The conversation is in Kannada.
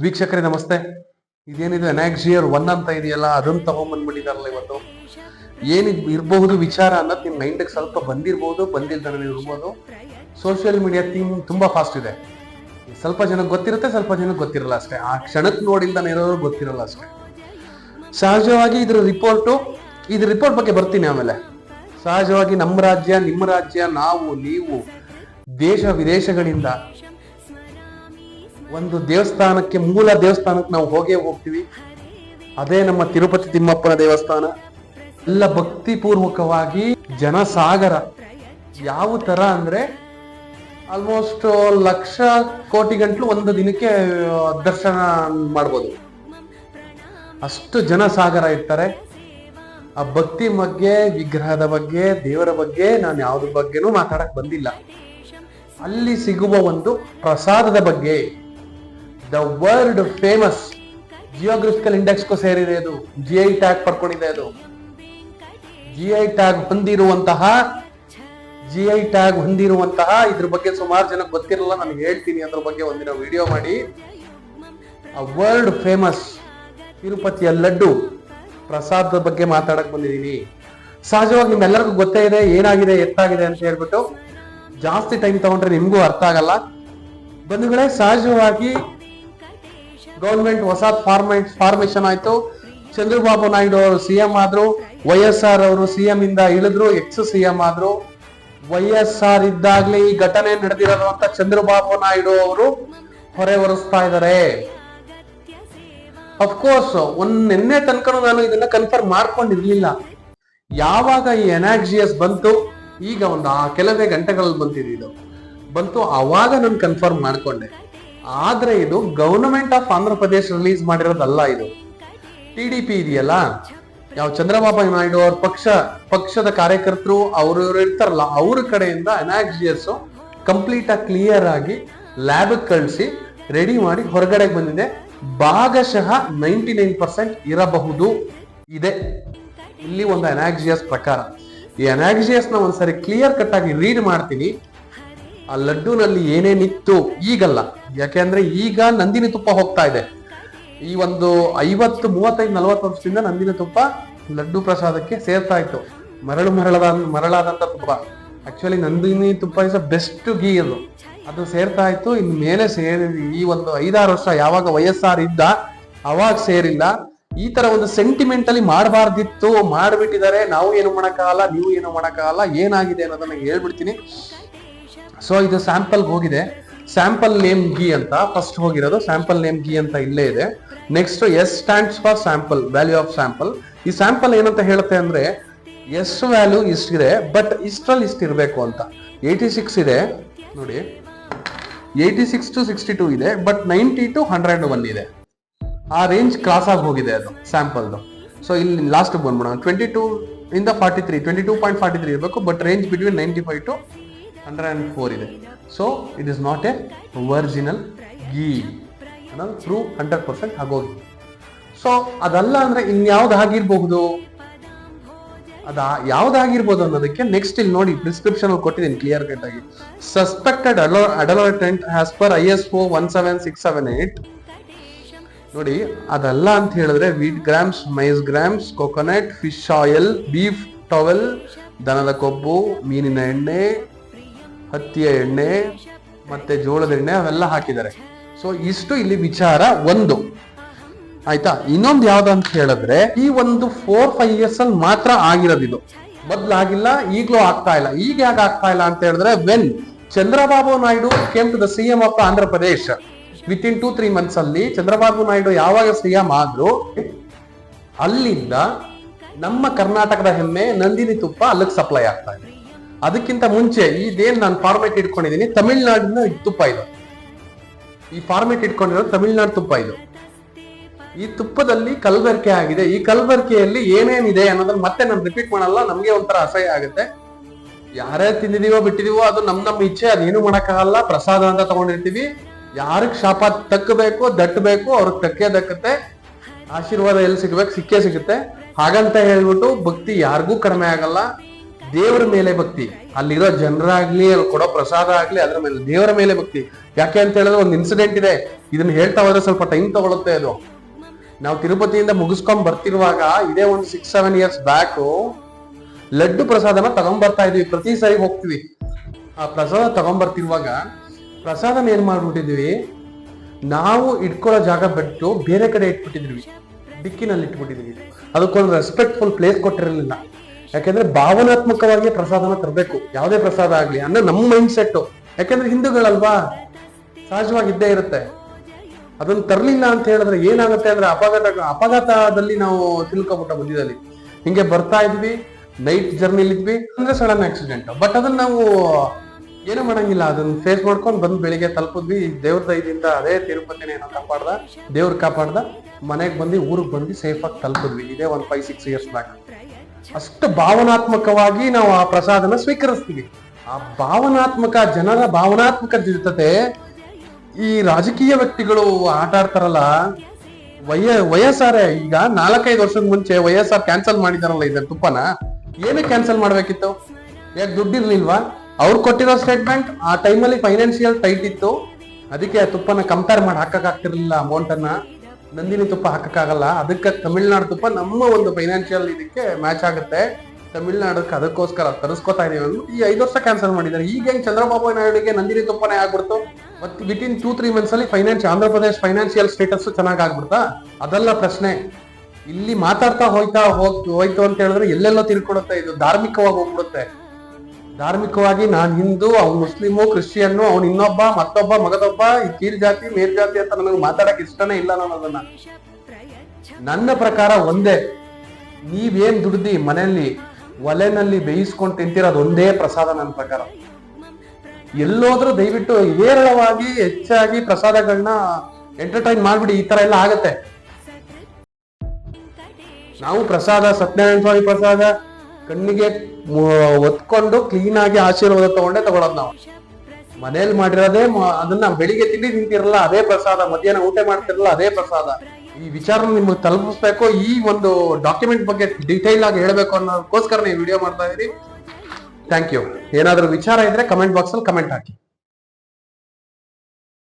ವೀಕ್ಷಕರೇ, ನಮಸ್ತೆ. ಇದೇನಿದೆ? ಅನಾಕ್ಸಿಯರ್ ಒನ್ ಅಂತ ಇದೆಯಲ್ಲ, ಅದನ್ನ ತಗೊಂಡ್ಬಂದ್ಬಿಟ್ಟಿದಾರಲ್ಲ ಇವತ್ತು. ಏನಿದ್ ಇರಬಹುದು ವಿಚಾರ ಅನ್ನೋದು ನಿಮ್ ಮೈಂಡ್ಗೆ ಸ್ವಲ್ಪ ಬಂದಿರ್ಬೋದು ಬಂದಿಲ್ದಾನೆ ಇರ್ಬೋದು. ಸೋಷಿಯಲ್ ಮೀಡಿಯಾ ಥೀಮ್ ತುಂಬಾ ಫಾಸ್ಟ್ ಇದೆ. ಸ್ವಲ್ಪ ಜನಕ್ಕೆ ಗೊತ್ತಿರುತ್ತೆ, ಸ್ವಲ್ಪ ಜನಕ್ಕೆ ಗೊತ್ತಿರಲ್ಲ ಅಷ್ಟೇ. ಆ ಕ್ಷಣಕ್ಕೆ ನೋಡಿಲ್ದಾನೆ ಇರೋರು ಗೊತ್ತಿರಲ್ಲ ಅಷ್ಟೇ. ಸಹಜವಾಗಿ ಇದ್ರ ರಿಪೋರ್ಟು ಇದ್ರ ರಿಪೋರ್ಟ್ ಬಗ್ಗೆ ಬರ್ತೀನಿ ಆಮೇಲೆ. ಸಹಜವಾಗಿ ನಮ್ಮ ರಾಜ್ಯ ನಿಮ್ಮ ರಾಜ್ಯ, ನಾವು, ನೀವು, ದೇಶ, ವಿದೇಶಗಳಿಂದ ಒಂದು ದೇವಸ್ಥಾನಕ್ಕೆ ಮೂಲ ದೇವಸ್ಥಾನಕ್ಕೆ ನಾವು ಹೋಗೇ ಹೋಗ್ತೀವಿ. ಅದೇ ನಮ್ಮ ತಿರುಪತಿ ತಿಮ್ಮಪ್ಪನ ದೇವಸ್ಥಾನ. ಎಲ್ಲ ಭಕ್ತಿಪೂರ್ವಕವಾಗಿ ಜನಸಾಗರ. ಯಾವ ತರ ಅಂದ್ರೆ ಆಲ್ಮೋಸ್ಟ್ ಲಕ್ಷ ಕೋಟಿ ಗಂಟ್ಲು ಒಂದು ದಿನಕ್ಕೆ ದರ್ಶನ ಮಾಡ್ಬೋದು. ಅಷ್ಟು ಜನಸಾಗರ ಇರ್ತಾರೆ. ಆ ಭಕ್ತಿ ಬಗ್ಗೆ, ವಿಗ್ರಹದ ಬಗ್ಗೆ, ದೇವರ ಬಗ್ಗೆ ನಾನು ಯಾವ್ದ್ರ ಬಗ್ಗೆನೂ ಮಾತಾಡಕ್ ಬಂದಿಲ್ಲ. ಅಲ್ಲಿ ಸಿಗುವ ಒಂದು ಪ್ರಸಾದದ ಬಗ್ಗೆ. ದ ವರ್ಲ್ಡ್ ಫೇಮಸ್ ಜಿಯೋಗ್ರಫಿಕಲ್ ಇಂಡೆಕ್ಸ್ಗೂ ಸೇರಿದೆ ಇದು. ಜಿ ಐ ಟ್ಯಾಗ್ ಪಡ್ಕೊಂಡಿದೆ ಅದು ಜಿ ಐ ಟ್ಯಾಗ್ ಹೊಂದಿರುವಂತಹ ಜಿ ಐ ಟ್ಯಾಗ್ ಹೊಂದಿರುವಂತಹ ಇದ್ರ ಬಗ್ಗೆ ಸುಮಾರು ಜನ ಗೊತ್ತಿರಲ್ಲ, ನಾನು ಹೇಳ್ತೀನಿ ಅದ್ರ ಬಗ್ಗೆ ಒಂದಿನ ವಿಡಿಯೋ ಮಾಡಿ. ವರ್ಲ್ಡ್ ಫೇಮಸ್ ತಿರುಪತಿಯ ಲಡ್ಡು ಪ್ರಸಾದದ ಬಗ್ಗೆ ಮಾತಾಡಕ್ ಬಂದಿದ್ದೀನಿ. ಸಹಜವಾಗಿ ನಿಮ್ಮೆಲ್ಲರಿಗೂ ಗೊತ್ತೇ ಇದೆ, ಏನಾಗಿದೆ, ಎತ್ತಾಗಿದೆ ಅಂತ ಹೇಳ್ಬಿಟ್ಟು. ಜಾಸ್ತಿ ಟೈಮ್ ತಗೊಂಡ್ರೆ ನಿಮಗೂ ಅರ್ಥ ಆಗಲ್ಲ. ಬಂಧುಗಳೇ, ಸಹಜವಾಗಿ ಗೌರ್ಮೆಂಟ್ ಹೊಸ ಫಾರ್ಮೇಟ್ ಫಾರ್ಮೇಶನ್ ಆಯ್ತು. ಚಂದ್ರಬಾಬು ನಾಯ್ಡು ಅವರು ಸಿಎಂ ಆದ್ರು, ವೈ ಎಸ್ ಆರ್ ಅವರು ಸಿಎಂ ಇಂದ ಇಳಿದ್ರು, ಎಕ್ಸ್ ಸಿಎಂ ಆದ್ರು. ವೈ ಎಸ್ ಆರ್ ಇದ್ದಾಗ್ಲೇ ಈ ಘಟನೆ ನಡೆದಿರೋದು ಅಂತ ಚಂದ್ರಬಾಬು ನಾಯ್ಡು ಅವರು ಹೊರೆ ಹೊರಿಸ್ತಾ ಇದಾರೆ. ಅಫ್ಕೋರ್ಸ್ ಒಂದ್ ನಿನ್ನೆ ತನಕ ನಾನು ಇದನ್ನ ಕನ್ಫರ್ಮ್ ಮಾಡ್ಕೊಂಡಿರ್ಲಿಲ್ಲ. ಯಾವಾಗ ಈ ಎನಾಕ್ಸಿಯಸ್ ಬಂತು? ಈಗ ಒಂದು ಆ ಕೆಲವೇ ಗಂಟೆಗಳಲ್ಲಿ ಬಂತಿದ್ದು ಬಂತು ಅವಾಗ ನಾನು ಕನ್ಫರ್ಮ್ ಮಾಡ್ಕೊಂಡೆ. ಆದ್ರೆ ಇದು government of Andhra Pradesh release ಮಾಡಿರೋದಲ್ಲ ಇದು. ಟಿ ಡಿ ಪಿ ಇದೆಯಲ್ಲ? ಯಾವ ಚಂದ್ರಬಾಬು ನಾಯ್ಡು ಅವ್ರ ಪಕ್ಷ, ಪಕ್ಷದ ಕಾರ್ಯಕರ್ತರು ಅವರು ಇರ್ತಾರಲ್ಲ, ಅವ್ರ ಕಡೆಯಿಂದ ಅನಾಕ್ಸಿಯರ್ಸ್ ಕಂಪ್ಲೀಟ್ ಆಗಿ ಕ್ಲಿಯರ್ ಆಗಿ ಲ್ಯಾಬ್ ಕಳಿಸಿ ರೆಡಿ ಮಾಡಿ ಹೊರಗಡೆ ಬಂದಿದೆ. ಭಾಗಶಃ ನೈಂಟಿ ನೈನ್ ಪರ್ಸೆಂಟ್ ಇರಬಹುದು. ಇದೆ. ಇಲ್ಲಿ ಒಂದು ಅನಾಕ್ಸಿಯಸ್ ಪ್ರಕಾರ. ಈ ಅನಾಕ್ಸಿಯಸ್ನ ಒಂದ್ಸರಿ ಕ್ಲಿಯರ್ ಕಟ್ ಆಗಿ ರೀಡ್ ಮಾಡ್ತೀನಿ. ಆ ಲಡ್ಡುನಲ್ಲಿ ಏನೇನಿತ್ತು ಈಗಲ್ಲ. ಯಾಕೆಂದ್ರೆ ಈಗ ನಂದಿನಿ ತುಪ್ಪ ಹೋಗ್ತಾ ಇದೆ. ಈ ಒಂದು ಐವತ್ತು, ಮೂವತ್ತೈದು, ನಲವತ್ತು ವರ್ಷದಿಂದ ನಂದಿನಿ ತುಪ್ಪ ಲಡ್ಡು ಪ್ರಸಾದಕ್ಕೆ ಸೇರ್ತಾ ಇತ್ತು. ಮರಳು ಮರಳದ, ಮರಳಾದಂತ ತುಪ್ಪ. ಆಕ್ಚುಲಿ ನಂದಿನಿ ತುಪ್ಪ ಇಸ್ ಬೆಸ್ಟ್ ಗೀ ಅದು. ಅದು ಸೇರ್ತಾ ಇತ್ತು ಇನ್ ಮೇಲೆ ಸೇರಿ, ಈ ಒಂದು ಐದಾರು ವರ್ಷ ಯಾವಾಗ ವಯಸ್ಸಾರ್ ಇದ್ದ, ಅವಾಗ ಸೇರಿಲ್ಲ. ಈ ತರ ಒಂದು ಸೆಂಟಿಮೆಂಟ್ ಅಲ್ಲಿ ಮಾಡಬಾರ್ದಿತ್ತು, ಮಾಡ್ಬಿಟ್ಟಿದ್ದಾರೆ. ನಾವು ಏನು ಮಾಡೋಕ್ಕಾಗಲ್ಲ, ನೀವು ಏನು ಮಾಡೋಕ್ಕಾಗಲ್ಲ, ಏನಾಗಿದೆ ಅನ್ನೋದನ್ನ ಹೇಳ್ಬಿಡ್ತೀನಿ. ಸೊ ಇದು ಸ್ಯಾಂಪಲ್ಗೆ ಹೋಗಿದೆ. ಸ್ಯಾಂಪಲ್ ನೇಮ್ ಗಿ ಅಂತ. ಫಸ್ಟ್ ಹೋಗಿರೋದು ಸ್ಯಾಂಪಲ್ ನೇಮ್ ಗಿ ಅಂತ ಇಲ್ಲೇ ಇದೆ. Next S stands for sample value of sample ಈ ಸ್ಯಾಂಪಲ್ ಏನಂತ ಹೇಳುತ್ತೆ ಅಂದ್ರೆ ಎಸ್ ವ್ಯಾಲ್ಯೂ ಇಷ್ಟಿದೆ ಬಟ್ ಇಷ್ಟರಲ್ಲಿ ಇಷ್ಟು ಇರಬೇಕು ಅಂತ. ಏಯ್ಟಿ ಸಿಕ್ಸ್ ಇದೆ. ನೋಡಿ. Eighty six to sixty two ಇದೆ but ninety to hundred one ಇದೆ. ಆ ರೇಂಜ್ ಕ್ರಾಸ್ ಆಗಿ ಹೋಗಿದೆ ಅದು ಸ್ಯಾಂಪಲ್ದು ಸೊ ಇಲ್ಲಿ ಲಾಸ್ಟ್ ಬಂದ್ಬಿಡೋಣ. ಟ್ವೆಂಟಿ ಟೂ ಇಂದ forty three twenty two point forty three ಇರಬೇಕು but range between ninety five to hundred and four ಇದೆ. So it is not a original ghee ಅನ್ನೋದು ಥ್ರೂ ಹಂಡ್ರೆಡ್ ಪರ್ಸೆಂಟ್ ಆಗೋದು ಸೊ ಅದಲ್ಲ ಅಂದ್ರೆ ಇನ್ಯಾವ್ದು ಆಗಿರಬಹುದು ಅದ ಯಾವ್ದಾಗಿರ್ಬೋದು ಅನ್ನೋದಕ್ಕೆ ನೆಕ್ಸ್ಟ್ ಇಲ್ಲಿ ನೋಡಿ ಪ್ರಿಸ್ಕ್ರಿಪ್ಷನ್ ಕೊಟ್ಟಿದ್ದೀನಿ ಕ್ಲಿಯರ್ ಕಟ್ ಆಗಿ. Suspected adulterant as per I S O one seven six seven eight ನೋಡಿ, ಅದಲ್ಲ ಅಂತ ಹೇಳಿದ್ರೆ wheat germs maize germs coconut fish oil beef tallow ದನದ ಕೊಬ್ಬು, ಮೀನಿನ ಎಣ್ಣೆ ಹತ್ತಿಯ ಎಣ್ಣೆ ಮತ್ತೆ ಜೋಳದ ಎಣ್ಣೆ ಅವೆಲ್ಲ ಹಾಕಿದ್ದಾರೆ. ಸೊ ಇಷ್ಟು ಇಲ್ಲಿ ವಿಚಾರ ಒಂದು. ಆಯ್ತಾ? ಇನ್ನೊಂದು ಯಾವ್ದಂತ ಹೇಳಿದ್ರೆ, ಈ ಒಂದು ಫೋರ್ ಫೈವ್ ಇಯರ್ಸ್ ಅಲ್ಲಿ ಮಾತ್ರ ಆಗಿರೋದಿದು ಮೊದ್ಲಾಗಿಲ್ಲ ಈಗ್ಲೂ ಆಗ್ತಾ ಇಲ್ಲ. ಈಗ ಯಾಕೆ ಆಗ್ತಾ ಇಲ್ಲ ಅಂತ ಹೇಳಿದ್ರೆ when Chandrababu Naidu came to the CM of Andhra Pradesh within two three months ಅಲ್ಲಿ ಚಂದ್ರಬಾಬು ನಾಯ್ಡು ಯಾವಾಗ ಸಿಎಂ ಆದ್ರು, ಅಲ್ಲಿಂದ ನಮ್ಮ ಕರ್ನಾಟಕದ ಹೆಮ್ಮೆ ನಂದಿನಿ ತುಪ್ಪ ಅಲ್ಲಿಗೆ ಸಪ್ಲೈ ಆಗ್ತಾ ಇದೆ. ಅದಕ್ಕಿಂತ ಮುಂಚೆ ಇದೇನ್ ನಾನು ಫಾರ್ಮೇಟ್ ಇಟ್ಕೊಂಡಿದ್ದೀನಿ, ತಮಿಳ್ನಾಡಿನ ತುಪ್ಪ ಇದು. ಈ ಫಾರ್ಮೇಟ್ ಇಟ್ಕೊಂಡಿರೋದು ತಮಿಳ್ನಾಡು ತುಪ್ಪ ಇದು. ಈ ತುಪ್ಪದಲ್ಲಿ ಕಲಬೆರಕೆ ಆಗಿದೆ. ಈ ಕಲಬೆರಕೆಯಲ್ಲಿ ಏನೇನಿದೆ ಅನ್ನೋದನ್ನ ಮತ್ತೆ ನಾನು ರಿಪೀಟ್ ಮಾಡಲ್ಲ, ನಮಗೆ ಒಂಥರ ಅಸಹ್ಯ ಆಗುತ್ತೆ. ಯಾರೇ ತಿಂದಿದೀವೋ ಬಿಟ್ಟಿದೀವೋ, ಅದು ನಮ್ ನಮ್ಮ ಇಚ್ಛೆ, ಅದೇನು ಮಾಡೋಕ್ಕಾಗಲ್ಲ. ಪ್ರಸಾದ ಅಂತ ತಗೊಂಡಿರ್ತೀವಿ. ಯಾರಿಗೆ ಶಾಪ ತಕ್ಕಬೇಕು ದಟ್ಟಬೇಕು ಅವ್ರಿಗೆ ತಕ್ಕೇ ದಕ್ಕತ್ತೆ. ಆಶೀರ್ವಾದ ಎಲ್ಲಿ ಸಿಗ್ಬೇಕು, ಸಿಕ್ಕೇ ಸಿಗುತ್ತೆ. ಹಾಗಂತ ಹೇಳ್ಬಿಟ್ಟು ಭಕ್ತಿ ಯಾರಿಗೂ ಕಡಿಮೆ ಆಗಲ್ಲ. ದೇವರ ಮೇಲೆ ಭಕ್ತಿ. ಅಲ್ಲಿರೋ ಜನರಾಗ್ಲಿ, ಅಲ್ಲಿ ಕೊಡೋ ಪ್ರಸಾದ ಆಗ್ಲಿ, ಅದ್ರ ಮೇಲೆ ದೇವರ ಮೇಲೆ ಭಕ್ತಿ. ಯಾಕೆ ಅಂತ ಹೇಳಿದ್ರೆ ಒಂದು ಇನ್ಸಿಡೆಂಟ್ ಇದೆ. ಇದನ್ನ ಹೇಳ್ತಾ ಹೋದ್ರೆ ಸ್ವಲ್ಪ ಟೈಮ್ ತಗೊಳುತ್ತೆ ಅದು. ನಾವು ತಿರುಪತಿಯಿಂದ ಮುಗಿಸ್ಕೊಂಡ್ ಬರ್ತಿರುವಾಗ ಇದೇ ಒಂದು six seven years back laddu ಪ್ರಸಾದನ ತಗೊಂಡ್ ಬರ್ತಾ ಇದೀವಿ. ಪ್ರತಿ ಸಾರಿ ಹೋಗ್ತೀವಿ. ಆ ಪ್ರಸಾದ ತಗೊಂಡ್ ಬರ್ತಿರುವಾಗ ಪ್ರಸಾದನ ಏನ್ ಮಾಡ್ಬಿಟ್ಟಿದ್ವಿ? ನಾವು ಇಟ್ಕೊಳ್ಳೋ ಜಾಗ ಬಿಟ್ಟು ಬೇರೆ ಕಡೆ ಇಟ್ಬಿಟ್ಟಿದ್ವಿ. ಡಿಕ್ಕಿನಲ್ಲಿ ಇಟ್ಬಿಟ್ಟಿದ್ವಿ ಅದಕ್ಕೊಂದು ರೆಸ್ಪೆಕ್ಟ್ಫುಲ್ ಪ್ಲೇಸ್ ಕೊಟ್ಟಿರಲಿಲ್ಲ. ಯಾಕೆಂದ್ರೆ ಭಾವನಾತ್ಮಕವಾಗಿ ಪ್ರಸಾದನ ತರಬೇಕು. ಯಾವುದೇ ಪ್ರಸಾದ ಆಗ್ಲಿ, ಅಂದ್ರೆ ನಮ್ಮ ಮೈಂಡ್ ಸೆಟ್ ಯಾಕೆಂದ್ರೆ ಹಿಂದೂಗಳಲ್ವಾ ಸಹಜವಾಗಿ ಇದ್ದೇ ಇರುತ್ತೆ. ಅದನ್ನ ತರಲಿಲ್ಲ ಅಂತ ಹೇಳಿದ್ರೆ ಏನಾಗುತ್ತೆ ಅಂದ್ರೆ ಅಪಘಾತ, ಅಪಘಾತದಲ್ಲಿ ನಾವು ತಿಳ್ಕೊಬಿಟ್ಟ ಮಧ್ಯದಲ್ಲಿ ಹಿಂಗೆ ಬರ್ತಾ ಇದ್ವಿ ನೈಟ್ ಜರ್ನಿಲಿ ಇದ್ವಿ, ಅಂದ್ರೆ ಸಡನ್ ಆಕ್ಸಿಡೆಂಟ್ ಬಟ್ ಅದನ್ನ ನಾವು ಏನು ಮಾಡಂಗಿಲ್ಲ. ಅದನ್ನ ಫೇಸ್ ಮಾಡ್ಕೊಂಡು ಬಂದು ಬೆಳಿಗ್ಗೆ ತಲುಪಿದ್ವಿ. ದೇವ್ರ ದಯದಿಂದ ಅದೇ ತಿರುಪತಿನ ಏನೋ ಕಾಪಾಡ್ದ, ದೇವ್ರ ಕಾಪಾಡ್ದ, ಮನೆಗೆ ಬಂದು ಊರಿಗೆ ಬಂದು ಸೇಫ್ ಆಗಿ ತಲುಪಿದ್ವಿ. ಇದೇ ಒಂದು ಫೈವ್ ಸಿಕ್ಸ್ ಇಯರ್ಸ್ ಬ್ಯಾಕ್ ಅಷ್ಟು ಭಾವನಾತ್ಮಕವಾಗಿ ನಾವು ಆ ಪ್ರಸಾದನ ಸ್ವೀಕರಿಸ್ತೀವಿ. ಆ ಭಾವನಾತ್ಮಕ, ಜನರ ಭಾವನಾತ್ಮಕ ಜೊತೆ ಈ ರಾಜಕೀಯ ವ್ಯಕ್ತಿಗಳು ಆಟ ಆಡ್ತಾರಲ್ಲ, ವಯ, ವಯಸ್ಸಾರೆ, ಈಗ ನಾಲ್ಕೈದು ವರ್ಷದ ಮುಂಚೆ ವಯಸ್ಸಾರ್ ಕ್ಯಾನ್ಸಲ್ ಮಾಡಿದಾರಲ್ಲ ಇದನ್ನ ತುಪ್ಪನ, ಏನು ಕ್ಯಾನ್ಸಲ್ ಮಾಡ್ಬೇಕಿತ್ತು? ಯಾಕೆ ದುಡ್ಡಿರ್ಲಿಲ್ವಾ? ಅವ್ರು ಕೊಟ್ಟಿರೋ ಸ್ಟೇಟ್ಮೆಂಟ್ ಆ ಟೈಮಲ್ಲಿ ಫೈನಾನ್ಷಿಯಲ್ ಟೈಟ್ ಇತ್ತು. ಅದಕ್ಕೆ ಆ ತುಪ್ಪನ ಕಂಪೇರ್ ಮಾಡಿ ಹಾಕಕ್ ಆಗ್ತಿರ್ಲಿಲ್ಲ ಅಮೌಂಟ್ ಅನ್ನ. ನಂದಿನಿ ತುಪ್ಪ ಹಾಕಕ್ಕಾಗಲ್ಲ. ಅದಕ್ಕೆ ತಮಿಳ್ನಾಡು ತುಪ್ಪ ನಮ್ಮ ಒಂದು ಫೈನಾನ್ಷಿಯಲ್ ಇದಕ್ಕೆ ಮ್ಯಾಚ್ ಆಗುತ್ತೆ. ತಮಿಳ್ನಾಡಕ್ಕೆ ಅದಕ್ಕೋಸ್ಕರ ತರಿಸ್ಕೊತಾ ಇದೀವಿ ಅಂದ್ಬಿಟ್ಟು ಈ ಐದು ವರ್ಷ ಕ್ಯಾನ್ಸಲ್ ಮಾಡಿದ್ದಾರೆ. ಈಗ ಹೆಂಗ್ ಚಂದ್ರಬಾಬು ನಾಯ್ಡುಗೆ ನಂದಿನಿ ತುಪ್ಪನೇ ಆಗ್ಬಿಡ್ತು? ಮತ್ತೆ ವಿತಿನ್ ಟೂ ತ್ರೀ ಮಂತ್ಸ್ ಅಲ್ಲಿ finance Andhra Pradesh financial status ಚೆನ್ನಾಗ್ ಆಗ್ಬಿಡ್ತಾ? ಅದೆಲ್ಲ ಪ್ರಶ್ನೆ. ಇಲ್ಲಿ ಮಾತಾಡ್ತಾ ಹೋಯ್ತಾ ಹೋಗ್ ಹೋಯ್ತು ಅಂತ ಹೇಳಿದ್ರೆ ಎಲ್ಲೆಲ್ಲೋ ತಿಳ್ಕೊಡುತ್ತೆ ಇದು ಧಾರ್ಮಿಕವಾಗಿ ಹೋಗ್ಬಿಡುತ್ತೆ. ಧಾರ್ಮಿಕವಾಗಿ ನಾನು ಹಿಂದೂ, ಅವ್ನು ಮುಸ್ಲಿಮು, ಕ್ರಿಶ್ಚಿಯನ್ನು, ಅವ್ನು ಇನ್ನೊಬ್ಬ, ಮತ್ತೊಬ್ಬ, ಮಗದೊಬ್ಬ, ಈ ಕೀರ್ ಜಾತಿ, ಮೇರ್ ಜಾತಿ ಅಂತ ನನಗೆ ಮಾತಾಡಕ್ ಇಷ್ಟನೇ ಇಲ್ಲ ನಾನು ಅದನ್ನ. ನನ್ನ ಪ್ರಕಾರ ಒಂದೇ. ನೀವೇನ್ ದುಡ್ದಿ ಮನೆಯಲ್ಲಿ, ಒಲೆನಲ್ಲಿ ಬೇಯಿಸ್ಕೊಂಡು ತಿಂತಿರೋದು ಒಂದೇ ಪ್ರಸಾದ ನನ್ನ ಪ್ರಕಾರ. ಎಲ್ಲೋದ್ರೂ ದಯವಿಟ್ಟು ಹೇರಳವಾಗಿ, ಹೆಚ್ಚಾಗಿ ಪ್ರಸಾದಗಳನ್ನ ಎಂಟರ್ಟೈನ್ ಮಾಡ್ಬಿಡಿ, ಈ ತರ ಎಲ್ಲ ಆಗತ್ತೆ. ನಾವು ಪ್ರಸಾದ, ಸತ್ಯನಾರಾಯಣ ಸ್ವಾಮಿ ಪ್ರಸಾದ ಕಣ್ಣಿಗೆ ಒತ್ಕೊಂಡು ಕ್ಲೀನ್ ಆಗಿ ಆಶೀರ್ವಾದ ತಗೊಂಡೆ ತಗೊಳೋದು ನಾವು. ಮನೇಲಿ ಮಾಡಿರೋದೇ ಅದನ್ನ ಬೆಳಿಗ್ಗೆ ತಿಂಡಿ ತಿಂತಿರಲ್ಲ, ಅದೇ ಪ್ರಸಾದ. ಮಧ್ಯಾಹ್ನ ಊಟ ಮಾಡ್ತಿರಲ್ಲ, ಅದೇ ಪ್ರಸಾದ. ಈ ವಿಚಾರ ನಿಮ್ಗೆ ತಲುಪಿಸ್ಬೇಕು. ಈ ಒಂದು ಡಾಕ್ಯುಮೆಂಟ್ ಬಗ್ಗೆ ಡೀಟೈಲ್ ಆಗಿ ಹೇಳಬೇಕು ಅನ್ನೋದಕ್ಕೋಸ್ಕರ ನೀವು ವಿಡಿಯೋ ಮಾಡ್ತಾ ಇದ್ದೀರಿ ಥ್ಯಾಂಕ್ ಯು ಏನಾದ್ರೂ ವಿಚಾರ ಇದ್ರೆ ಕಮೆಂಟ್ ಬಾಕ್ಸ್ ಅಲ್ಲಿ ಕಮೆಂಟ್ ಹಾಕಿ.